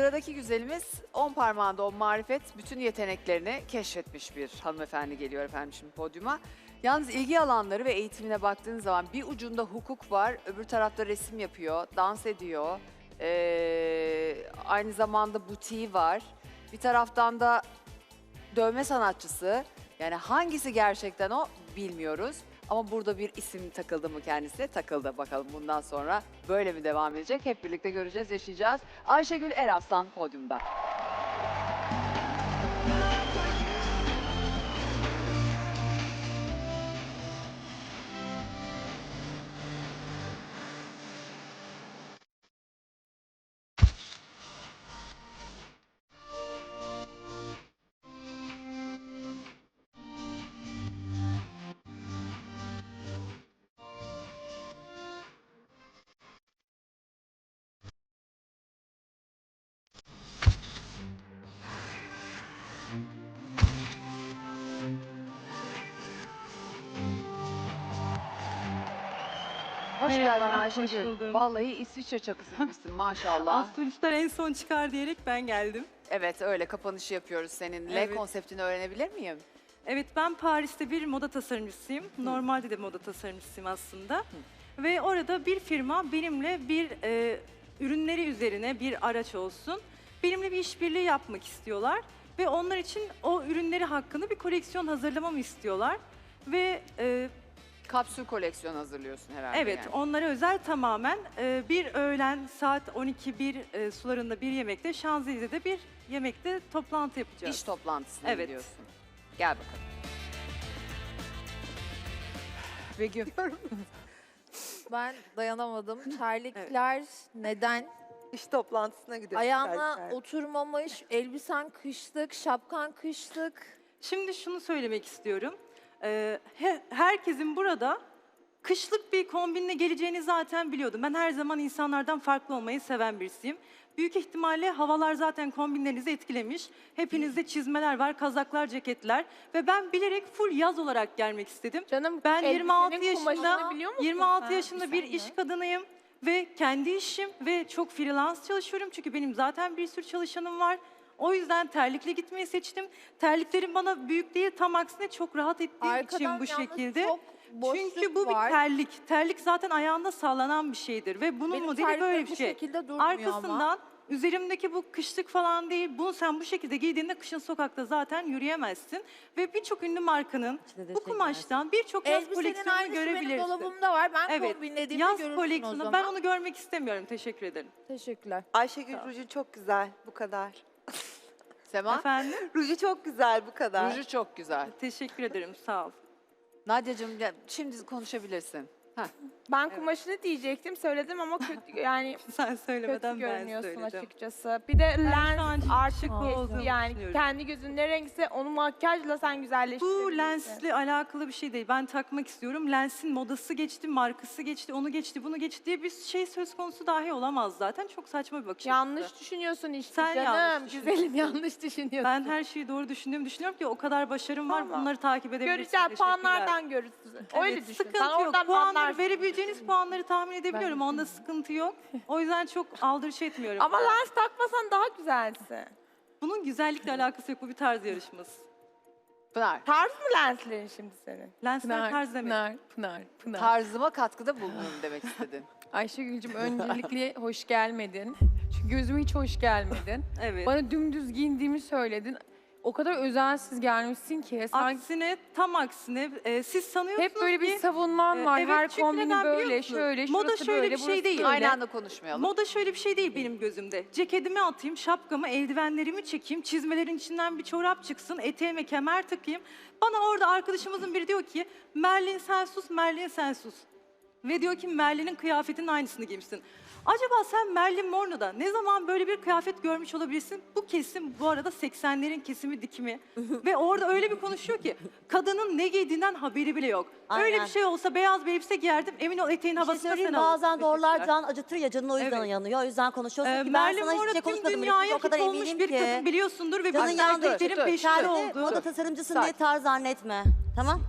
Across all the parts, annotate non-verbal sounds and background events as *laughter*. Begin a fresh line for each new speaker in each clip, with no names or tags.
Sıradaki güzelimiz 10 parmağında o marifet bütün yeteneklerini keşfetmiş bir hanımefendi geliyor efendim şimdi podyuma. Yalnız ilgi alanları ve eğitimine baktığınız zaman bir ucunda hukuk var, öbür tarafta resim yapıyor, dans ediyor. Ee, aynı zamanda butiği var. Bir taraftan da dövme sanatçısı. Yani hangisi gerçekten o bilmiyoruz. Ama burada bir isim takıldı mı kendisine? Takıldı bakalım bundan sonra böyle mi devam edecek? Hep birlikte göreceğiz, yaşayacağız. Ayşegül Eraslan podyumda. Hoş
Merhaba,
geldin
hoş
Ayşegül.
buldum.
Vallahi İsviçre çakısı gibsin maşallah. *laughs*
Astrolistler en son çıkar diyerek ben geldim.
evet öyle kapanışı yapıyoruz seninle.
Evet.
Konseptini öğrenebilir miyim?
Evet ben Paris'te bir moda tasarımcısıyım. Normalde de moda tasarımcısıyım aslında. Ve orada bir firma benimle bir e, ürünleri üzerine bir araç olsun. Benimle bir işbirliği yapmak istiyorlar. Ve onlar için o ürünleri hakkında bir koleksiyon hazırlamamı istiyorlar. Ve e,
Kapsül koleksiyon hazırlıyorsun herhalde.
Evet,
yani.
onlara özel tamamen e, bir öğlen saat 12-1 e, sularında bir yemekte, Şanzelize'de bir yemekte toplantı yapacağız.
İş toplantısına
Evet.
gidiyorsun. Gel bakalım. Begüm. *laughs*
Ben dayanamadım. *laughs* Terlikler neden?
İş toplantısına gidiyoruz.
Ayağına oturmamış, elbisen kışlık, şapkan kışlık.
Şimdi şunu söylemek istiyorum. E, he- herkesin burada kışlık bir kombinle geleceğini zaten biliyordum. Ben her zaman insanlardan farklı olmayı seven birisiyim. Büyük ihtimalle havalar zaten kombinlerinizi etkilemiş. Hepinizde çizmeler var, kazaklar, ceketler ve ben bilerek full yaz olarak gelmek istedim.
Canım
Ben 26
elbisenin
yaşında
kumaşını biliyor musun
26
sen?
yaşında bir iş kadınıyım ve kendi işim ve çok freelance çalışıyorum çünkü benim zaten bir sürü çalışanım var. O yüzden terlikle gitmeyi seçtim. Terliklerim bana büyük değil tam aksine çok rahat ettiğim
Arkadan
için bu
yalnız
şekilde.
çok boşluk
Çünkü bu
var.
bir terlik. Terlik zaten ayağında sallanan bir şeydir ve bunun
Benim
modeli
terliklerim
böyle bir
bu
şey.
şekilde durmuyor
Arkasından
ama.
Üzerimdeki bu kışlık falan değil. Bunu sen bu şekilde giydiğinde kışın sokakta zaten yürüyemezsin. Ve birçok ünlü markanın bu kumaştan birçok yaz
Elbisenin
koleksiyonunu
aynısı benim
görebilirsin.
dolabımda var. Ben
Evet,
kombinlediğimde
yaz
görürsün o
koleksiyonu.
zaman.
Ben onu görmek istemiyorum. Teşekkür ederim.
Teşekkürler.
Ayşegül ruju çok güzel bu kadar. *laughs*
Sema.
Efendim?
Ruju çok güzel bu kadar.
Ruju çok güzel.
Teşekkür ederim. Sağ ol.
Nadia'cığım gel, şimdi konuşabilirsin. Heh.
Ben kumaşını diyecektim söyledim ama kötü *laughs* yani
Sen
kötü
söylemeden ben
görünüyorsun
söyledim.
açıkçası. Bir de
Ben şu an
lens
şık
artık
olduğumu
geçti yani
düşünüyorum.
kendi gözün ne renkse onu makyajla sen güzelleştirebilirsin.
Bu lensle alakalı bir şey değil. Ben takmak istiyorum. Lensin modası geçti, markası geçti, onu geçti, bunu geçti diye bir şey söz konusu dahi olamaz zaten. Çok saçma bir bakış açısı.
Yanlış düşünüyorsun işte
Sen
canım.
yanlış
Güzelim
düşünüyorsun.
yanlış düşünüyorsun.
Ben her şeyi doğru düşündüğümü düşünüyorum ki o kadar başarım var.
Tamam.
Bunları takip edebilirsiniz.
Göreceğiz
Teşekkürler.
puanlardan görürsün. Öyle düşün.
Sıkıntı
Sen
yok.
oradan
Puanları
anlarsın.
verebileceğiniz puanları tahmin edebiliyorum. Onda sıkıntı yok. O yüzden çok aldırış etmiyorum.
Ama lens takmasan daha güzelsin.
Bunun güzellikle alakası yok. Bu bir tarz yarışması.
Pınar,
Tarz mı lenslerin şimdi senin?
Lensler tarz demek.
Pınar, Pınar, Pınar.
tarzıma katkıda bulunayım demek istedin. *laughs*
Ayşegül'cüm öncelikle hoş gelmedin. Çünkü gözüme hiç hoş gelmedin. *laughs*
Evet.
Bana dümdüz giyindiğimi söyledin. O kadar özensiz gelmişsin ki sanki
Aksine, tam aksine e, siz sanıyorsunuz
hep böyle bir
ki
savunman
e,
var.
evet,
Her
çünkü
kombini
neden
böyle,
musunuz?
şöyle,
Moda
şurası
şöyle
böyle,
bir şey
burası
değil.
böyle.
Aynı anda konuşmayalım.
Moda şöyle bir şey değil benim gözümde. Ceketimi atayım, şapkamı, eldivenlerimi çekeyim, çizmelerin içinden bir çorap çıksın, eteğime kemer takayım. Bana orada arkadaşımızın biri diyor ki, Merlin sen sus, Merlin sen sus. Ve diyor ki Merlin'in kıyafetinin aynısını giymişsin. Acaba sen Merlin Morno'da ne zaman böyle bir kıyafet görmüş olabilirsin? Bu kesim bu arada 80'lerin kesimi dikimi. *laughs* Ve orada öyle bir konuşuyor ki kadının ne giydiğinden haberi bile yok. Öyle
Aynen.
bir şey olsa beyaz bir elbise giyerdim emin ol eteğin
Bir şey
havasını
söyleyeyim
sen
bazen doğrular can acıtır ya canın o yüzden
Evet.
yanıyor. O yüzden konuşuyorsun
Ee,
ki ben
Merlin
sana hiçbir şey
tüm
konuşmadım.
dünyaya
o kadar
hit olmuş
eminim
bir
ki.
kadın biliyorsundur ve
Canın
bütün
yandı.
erkeklerin
Dur, dur.
peşinde
Kendi
oldu.
moda tasarımcısın
Sakin.
diye tarz zannetme. Tamam?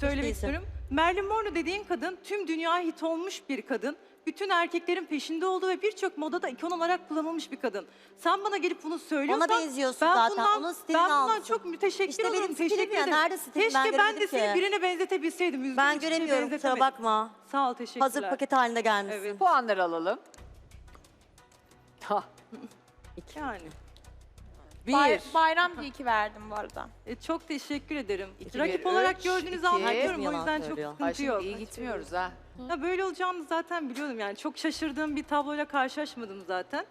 Söylemek
değilsin.
istiyorum. Marilyn Monroe dediğin kadın tüm dünyaya hit olmuş bir kadın. Bütün erkeklerin peşinde olduğu ve birçok modada ikon olarak kullanılmış bir kadın. Sen bana gelip bunu söylüyorsan
Ona benziyorsun
ben
zaten,
bundan,
onun stilini
ben bundan
almışsın.
çok müteşekkir
İşte benim
olurum.
stilim
Teşekkür
ya,
ederim.
nerede stilim?
Keşke
Ben
ben, de
göremedim
seni
ki.
birine benzetebilseydim. Üzgünüm,
Ben
hiçbirine
göremiyorum kusura
benzetemedim.
bakma.
Sağ ol teşekkürler.
Hazır paket halinde gelmişsin.
Evet.
Puanları alalım. *laughs* Ha,
Yani.
Bay-
bir.
bayram diye iki verdim bu arada.
E, çok teşekkür ederim.
İki,
Rakip
bir,
olarak
üç,
gördüğünüzü
iki.
anlıyorum o
yalan
yüzden çok
söylüyor.
Sıkıntı yok.
iyi gitmiyoruz ha.
Ya böyle olacağını zaten biliyordum yani. Çok şaşırdığım bir tabloyla karşılaşmadım zaten.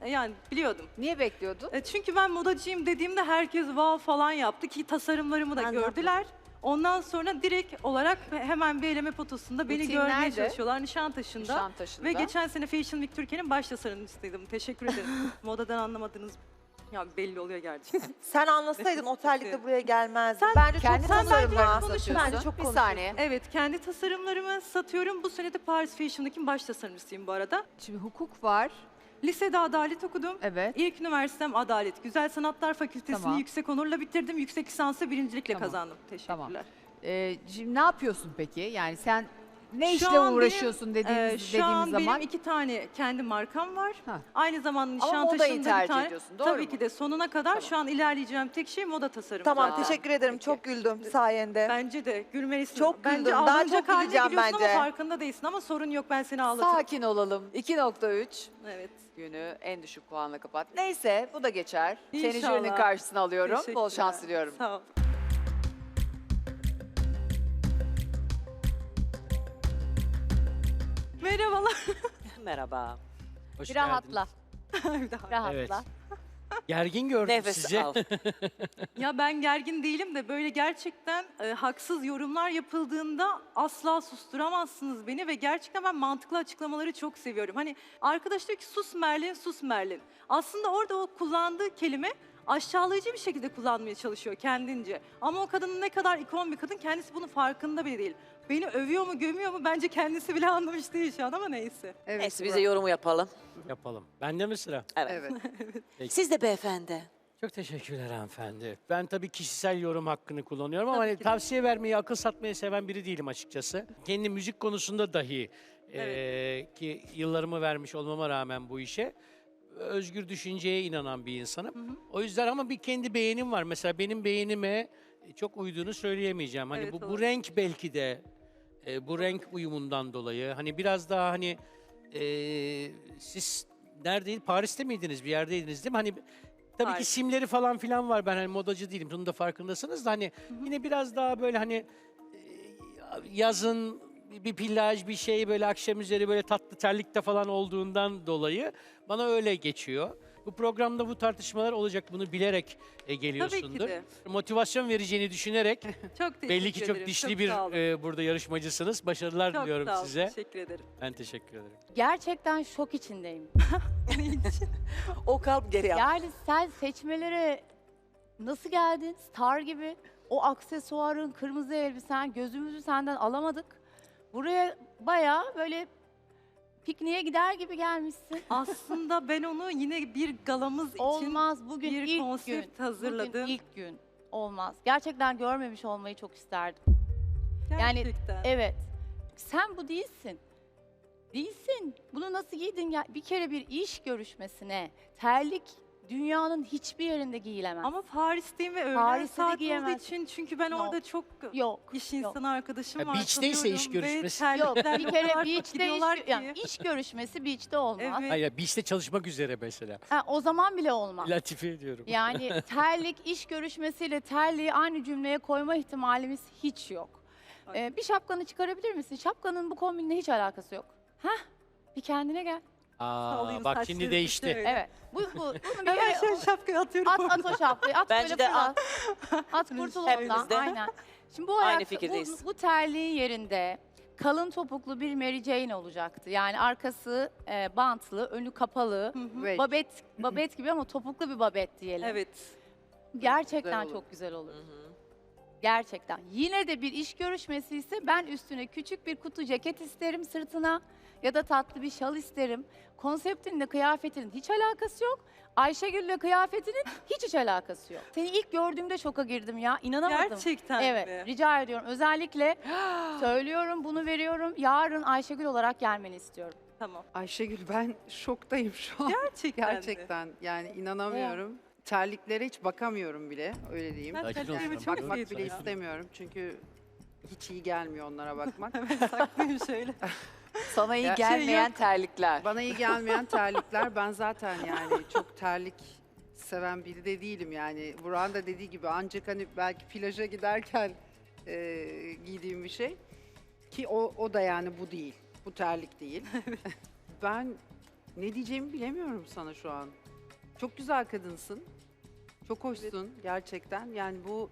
E, Yani biliyordum.
Niye bekliyordun?
E, çünkü ben modacıyım dediğimde herkes wow falan yaptı ki tasarımlarımı da
Ben de
gördüler. Ondan sonra direkt olarak hemen bir eleme potosunda beni
Butik
görmeye
nerede?
çalışıyorlar Nişantaşı'nda.
Nişantaşı'nda.
Ve geçen sene Fashion Week Türkiye'nin baş tasarımcısıydım. Teşekkür ederim. *laughs* Modadan anlamadığınız ya belli oluyor gerçekten. *laughs*
Sen anlasaydın o terlikle buraya gelmezdin.
Sen-
Bence
Kendi
çok
tasarımlarını satıyorsun.
Bence çok
bir saniye.
evet, kendi tasarımlarımı satıyorum. Bu sene de Paris Fashion Week'in baş tasarımcısıyım bu arada.
Şimdi hukuk var.
Lisede adalet okudum.
Evet.
İlk üniversitem Adalet. Güzel Sanatlar Fakültesini
Tamam.
yüksek onurla bitirdim. Yüksek lisansı birincilikle
Tamam.
kazandım. Teşekkürler.
Tamam. Ee, şimdi ne yapıyorsun peki? Yani sen ne
Şu
işle
an benim,
uğraşıyorsun dediğimiz,
şu
dediğimiz
an
zaman?
benim iki tane kendi markam var.
Ha.
Aynı zamanda
Ama modayı
Nişantaşı'nda bir
tercih
tane.
ediyorsun, doğru
Tabii
mu?
ki de sonuna kadar şu an ilerleyeceğim tek şey moda tasarımı.
Tamam
zaten.
teşekkür ederim.
Peki.
Çok güldüm sayende.
Bence de gülmelisin.
Çok
bence
güldüm. Daha
ağlanacak
çok
haline
güleceğim
geliyorsun
bence.
Ama farkında değilsin ama sorun yok ben seni ağlatırım.
Sakin olalım. 2.3
Evet.
günü en düşük puanla kapat. Neyse bu da geçer. Seni
İnşallah.
jürinin karşısına alıyorum. Bol
Teşekkürler.
şans diliyorum.
Sağ ol. Merhabalar. *laughs*
Merhaba.
Hoş
Bir rahatla. *laughs*
Bir daha.
Rahatla.
Evet. *laughs* Gergin gördüm
Nefes
sizi.
al.
Ya ben gergin değilim de böyle gerçekten e, haksız yorumlar yapıldığında asla susturamazsınız beni ve gerçekten ben mantıklı açıklamaları çok seviyorum. Hani arkadaş diyor ki sus Merlin, sus Merlin. Aslında orada o kullandığı kelime aşağılayıcı bir şekilde kullanmaya çalışıyor kendince. Ama o kadının ne kadar ikon bir kadın kendisi bunun farkında bile değil. Beni övüyor mu gömüyor mu bence kendisi bile anlamış değil şu an ama neyse.
Evet.
Neyse bize yorumu yapalım.
Yapalım. Bende mi sıra?
Evet.
Evet. *laughs*
Siz de beyefendi.
Çok teşekkürler hanımefendi. Ben tabii kişisel yorum hakkını kullanıyorum ama
Tabii
hani
ki de.
tavsiye vermeyi, akıl satmayı seven biri değilim açıkçası. Kendi müzik konusunda dahi eee, ki yıllarımı vermiş olmama rağmen bu işe özgür düşünceye inanan bir insanım. O yüzden ama bir kendi beğenim var. Mesela benim beğenime çok uyduğunu söyleyemeyeceğim. Hani
Evet,
bu, bu renk belki de e, bu renk uyumundan dolayı hani biraz daha hani e, siz neredeydi? Paris'te miydiniz? Bir yerdeydiniz değil mi? Hani tabii ki
Paris.
simleri falan filan var. Ben hani modacı değilim. Bunun da farkındasınız da hani yine biraz daha böyle hani e, yazın bir plaj bir şey böyle akşam üzeri böyle tatlı terlikte falan olduğundan dolayı bana öyle geçiyor. Bu programda bu tartışmalar olacak bunu bilerek e, geliyorsundur.
de.
Motivasyon vereceğini düşünerek *laughs*
Çok teşekkür
belli ki çok
ederim.
dişli
Çok
bir
sağ olun.
e, burada yarışmacısınız. Başarılar
Çok
diliyorum
sağ olun,
size.
Teşekkür ederim.
Ben teşekkür ederim.
Gerçekten şok içindeyim. *laughs* *laughs*
O kalp geri yap.
Yani sen seçmelere nasıl geldin? Star gibi. O aksesuarın, kırmızı elbisen, gözümüzü senden alamadık. Buraya bayağı böyle pikniğe gider gibi gelmişsin. *laughs*
Aslında ben onu yine bir galamız için
Olmaz bugün
bir
ilk
konsept
gün.
hazırladım.
Bugün ilk gün. Olmaz. Gerçekten görmemiş olmayı çok isterdim. yani-
gerçekten.
Evet. Sen bu değilsin. Değilsin. Bunu nasıl giydin? Ya bir kere bir iş görüşmesine terlik dünyanın hiçbir yerinde giyilemez.
Ama Paris'teyim ve öğlen
Paris'te de
saat olduğu
giyemezsin.
için çünkü ben
Yok.
orada çok
yok.
iş
yok.
insanı arkadaşım
Ya
var.
beach'teyse iş
tanıyorum ve
görüşmesi.
Yok
terliklerle
bir
o *laughs*
kere
kadar çok
beach'te
gidiyorlar
iş,
ki.
yani iş görüşmesi beach'te olmaz.
Evet.
Hayır, beach'te çalışmak üzere mesela.
Ha, o zaman bile olmaz.
Latife ediyorum.
Yani *laughs* terlik iş görüşmesiyle terliği aynı cümleye koyma ihtimalimiz hiç yok. Ee, bir şapkanı çıkarabilir misin? Şapkanın bu kombinle hiç alakası yok. Hah bir kendine gel.
Aa,
Sallayayım
bak şimdi değişti.
Evet. Bu, bu, bunu bir
Hemen
kere
şöyle şapkayı atıyorum.
at, at o şapkayı. At
Bence
böyle
de
fırlat. At kurtul
Hepimiz
ondan.
de.
Aynen. Şimdi bu
Aynı
ayak, bu,
fikirdeyiz.
bu terliğin yerinde kalın topuklu bir Mary Jane olacaktı. Yani arkası e, bantlı, önü kapalı.
Ve
Babet, babet gibi ama topuklu bir babet diyelim.
Evet.
Gerçekten
Güzel olur.
çok güzel olur. Gerçekten. Yine de bir iş görüşmesi ise ben üstüne küçük bir kutu ceket isterim sırtına ya da tatlı bir şal isterim. Konseptinle kıyafetinin hiç alakası yok. Ayşegül'le kıyafetinin hiç hiç alakası yok. Seni ilk gördüğümde şoka girdim ya. inanamadım.
Gerçekten
Evet,
mi?
rica ediyorum. Özellikle *gasps* söylüyorum, bunu veriyorum. Yarın Ayşegül olarak gelmeni istiyorum.
Tamam.
Ayşegül ben şoktayım şu an.
Gerçekten mi?
Gerçekten yani inanamıyorum. Terliklere hiç bakamıyorum bile öyle diyeyim.
Ben
Sakin
terliklerimi çok
bak-
Bakmak bile istemiyorum çünkü hiç iyi gelmiyor onlara bakmak. *laughs*
Saklayayım şöyle. *laughs*
Sana iyi
Ya- şey
gelmeyen
yok.
terlikler.
Bana iyi gelmeyen terlikler ben zaten yani çok terlik seven biri de değilim yani. Burak'ın da dediği gibi ancak hani belki plaja giderken e, giydiğim bir şey. Ki o, o da yani bu değil. Bu terlik değil. *laughs* ben ne diyeceğimi bilemiyorum sana şu an. Çok güzel kadınsın. Çok hoşsun gerçekten. Yani bu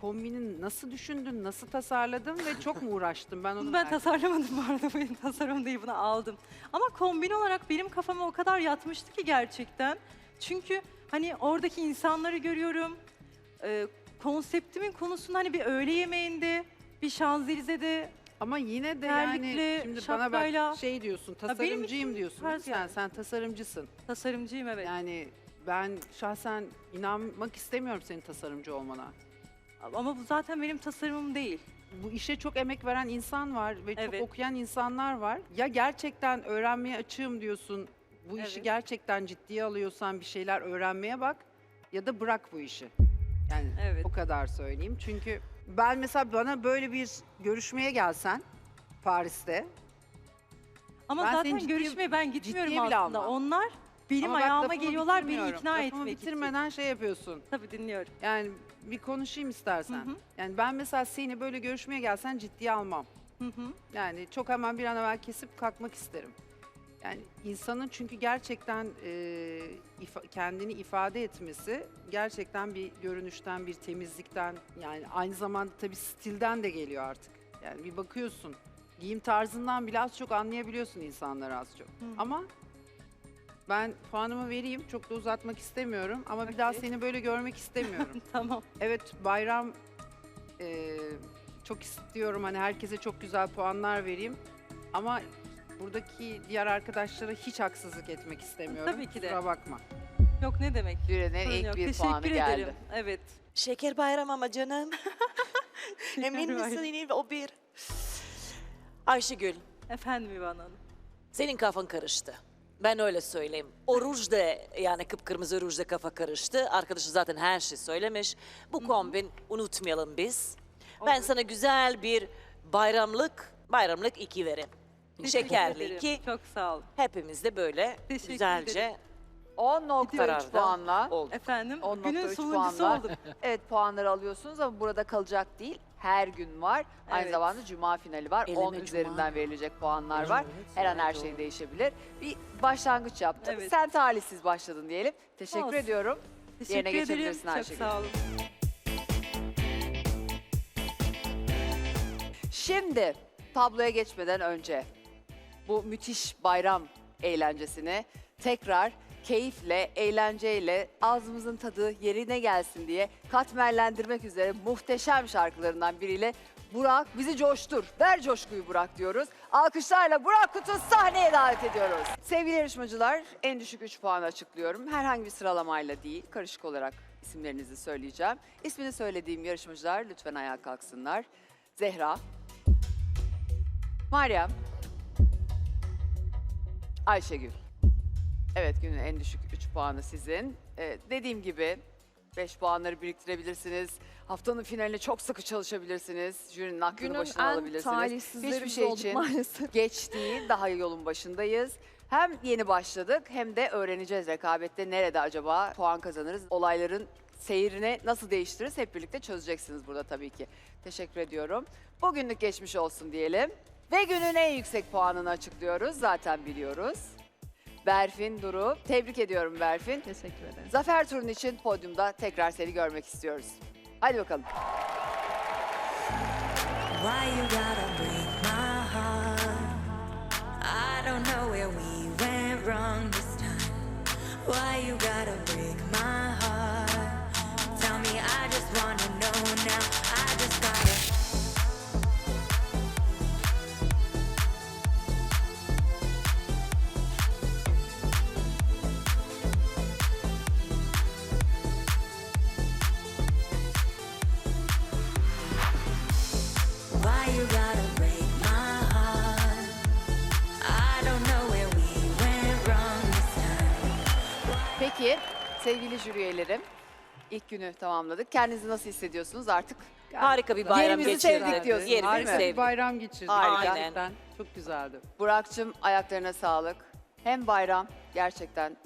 kombinin nasıl düşündün, nasıl tasarladın ve çok mu uğraştın? Ben onu
ben
merak
tasarlamadım bu arada. Benim tasarım değil bunu aldım. Ama kombin olarak benim kafama o kadar yatmıştı ki gerçekten. Çünkü hani oradaki insanları görüyorum. Ee, konseptimin konusunda hani bir öğle yemeğinde, bir Şanzelize'de
Ama yine de
Terlikle,
yani şimdi bana
şapkayla-
bak şey diyorsun,
benim
tasarımcıyım diyorsun.
tarz
Sen
yani.
sen tasarımcısın.
tasarımcıyım evet.
Yani ben şahsen inanmak istemiyorum senin tasarımcı olmana.
Ama bu zaten benim tasarımım değil.
Bu işe çok emek veren insan var ve
Evet.
çok okuyan insanlar var. Ya gerçekten öğrenmeye açığım diyorsun. Bu işi
Evet.
gerçekten ciddiye alıyorsan bir şeyler öğrenmeye bak ya da bırak bu işi. Yani
Evet.
o kadar söyleyeyim. Çünkü ben mesela bana böyle bir görüşmeye gelsen Paris'te
Ama
Ben
zaten
ciddiye-
görüşmeye ben gitmiyorum
ciddiye bile
aslında.
almam.
Onlar benim
Ama bak
ayağıma
lafımı
geliyorlar beni
bitirmiyorum.
ikna
Lafımı
etmek için.
bitirmeden şey yapıyorsun.
Tabii dinliyorum.
Yani bir konuşayım istersen.
Hı hı.
Yani ben mesela seni böyle görüşmeye gelsen ciddiye almam.
Hı hı.
Yani çok hemen bir an evvel kesip kalkmak isterim. Yani insanın çünkü gerçekten e, ifa- kendini ifade etmesi gerçekten bir görünüşten, bir temizlikten yani aynı zamanda tabii stilden de geliyor artık. Yani bir bakıyorsun giyim tarzından bile az çok anlayabiliyorsun insanları az çok. Ama ben puanımı vereyim çok da uzatmak istemiyorum ama bir daha seni böyle görmek istemiyorum. *laughs*
Tamam.
Evet bayram eee, çok istiyorum hani herkese çok güzel puanlar vereyim ama buradaki diğer arkadaşlara hiç haksızlık etmek istemiyorum.
Tabii ki de.
Kusura bakma.
Yok ne demek.
Jürinin
Sorun
ilk
yok.
bir
Teşekkür
puanı
ederim.
geldi.
Evet.
Şeker bayram ama canım. *laughs* *laughs* Emin
Şeker
misin
bayram.
yine o bir? Ayşegül,
Efendim İvan Hanım.
Senin kafan karıştı. Ben öyle söyleyeyim. O ruj da yani kıpkırmızı ruj da kafa karıştı. Arkadaşı zaten her şey söylemiş. Bu kombin unutmayalım biz. Ben sana güzel bir bayramlık, bayramlık iki vereyim.
Teşekkür
Şekerli
ederim.
iki.
Çok sağ olun.
Hepimiz de böyle
Teşekkür
güzelce
ederim.
10.3
kararda
puanla.
olduk.
Efendim
10.3
günün sonuncusu
puanla.
oldum.
Evet puanları alıyorsunuz ama burada kalacak değil. Her gün var. Aynı
Evet.
zamanda cuma finali var.
Eleme
10
cuma.
üzerinden verilecek puanlar var. Her an her şey değişebilir. Bir başlangıç yaptın.
Evet.
Sen talihsiz başladın diyelim. Teşekkür
Olsun.
ediyorum.
Teşekkür
Yerine
ederim.
geçebilirsin
Çok
Ayşegül.
sağ olun.
Şimdi tabloya geçmeden önce bu müthiş bayram eğlencesini tekrar keyifle, eğlenceyle ağzımızın tadı yerine gelsin diye katmerlendirmek üzere muhteşem şarkılarından biriyle Burak bizi coştur. Ver coşkuyu Burak diyoruz. Alkışlarla Burak Kutuz sahneye davet ediyoruz. Sevgili yarışmacılar en düşük 3 puanı açıklıyorum. Herhangi bir sıralamayla değil, karışık olarak isimlerinizi söyleyeceğim. İsmini söylediğim yarışmacılar lütfen ayağa kalksınlar. Zehra, Meryem, Ayşegül. Evet günün en düşük 3 puanı sizin. Ee, dediğim gibi 5 puanları biriktirebilirsiniz. Haftanın finaline çok sıkı çalışabilirsiniz. Jürinin aklını
Günün
başına
en
alabilirsiniz.
talihsizleri
Hiçbir
biz
şey
olduk
için
maalesef.
geç değil, daha yolun başındayız. Hem yeni başladık hem de öğreneceğiz rekabette nerede acaba puan kazanırız. Olayların seyrini nasıl değiştiririz hep birlikte çözeceksiniz burada tabii ki. Teşekkür ediyorum. Bugünlük geçmiş olsun diyelim. Ve günün en yüksek puanını açıklıyoruz. Zaten biliyoruz. Berfin Duru. Tebrik ediyorum Berfin.
Teşekkür ederim.
Zafer turun için podyumda tekrar seni görmek istiyoruz. Hadi bakalım.
Why you gotta break my heart? I don't know where we went wrong this time. Why you gotta break my heart? Tell me, I just wanna know
Sevgili jüri üyelerim, ilk günü tamamladık. Kendinizi nasıl hissediyorsunuz artık?
Harika bir bayram
Yerimizi
geçirdik.
sevdik diyorsun,
Yerimizi
değil mi?
Harika bir
sevdik.
bayram geçirdik.
Harika.
Gerçekten çok güzeldi.
Burak'cığım ayaklarına sağlık. Hem bayram gerçekten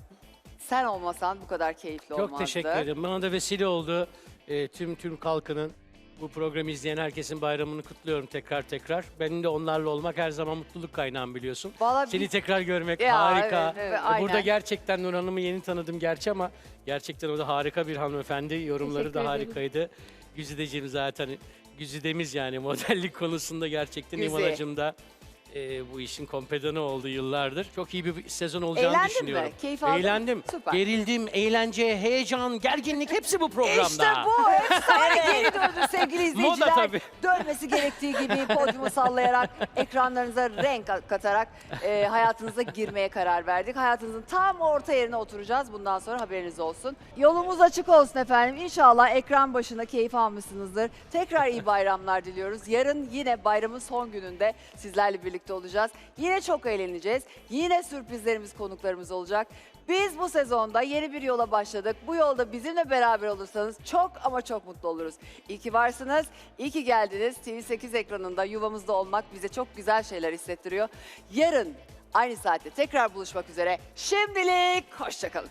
sen olmasan bu kadar keyifli
Çok
olmazdı.
teşekkür ederim. Bana da vesile oldu. Ee, tüm Türk halkının bu programı izleyen herkesin bayramını kutluyorum tekrar tekrar. Benim de onlarla olmak her zaman mutluluk kaynağım biliyorsun.
Vallahi
Seni
biz-
tekrar görmek
Ya,
harika.
evet, evet, aynen.
Burada gerçekten Nur Hanım'ı yeni tanıdım gerçi ama gerçekten o da harika bir hanımefendi. Yorumları da harikaydı. Güzideciğim zaten Güzidemiz yani *laughs* modellik konusunda gerçekten
Güzi.
Da e, bu işin kompedanı oldu yıllardır. Çok iyi bir sezon olacağını
Eğlendin
düşünüyorum.
mi? Keyif aldın mı?
Eğlendim.
Süper.
Gerildim, eğlence, heyecan, gerginlik hepsi bu programda.
İşte bu efsane *laughs* geri döndü sevgili izleyiciler.
Moda tabii.
Dönmesi gerektiği gibi podyumu sallayarak, *laughs* ekranlarınıza renk katarak e, hayatınıza girmeye karar verdik. Hayatınızın tam orta yerine oturacağız. Bundan sonra haberiniz olsun. Yolumuz açık olsun efendim. İnşallah ekran başında keyif almışsınızdır. Tekrar iyi bayramlar diliyoruz. Yarın yine bayramın son gününde sizlerle birlikte olacağız. Yine çok eğleneceğiz. Yine sürprizlerimiz, konuklarımız olacak. Biz bu sezonda yeni bir yola başladık. Bu yolda bizimle beraber olursanız çok ama çok mutlu oluruz. İyi ki varsınız, iyi ki geldiniz. TV8 ekranında yuvamızda olmak bize çok güzel şeyler hissettiriyor. Yarın aynı saatte tekrar buluşmak üzere. Şimdilik hoşçakalın.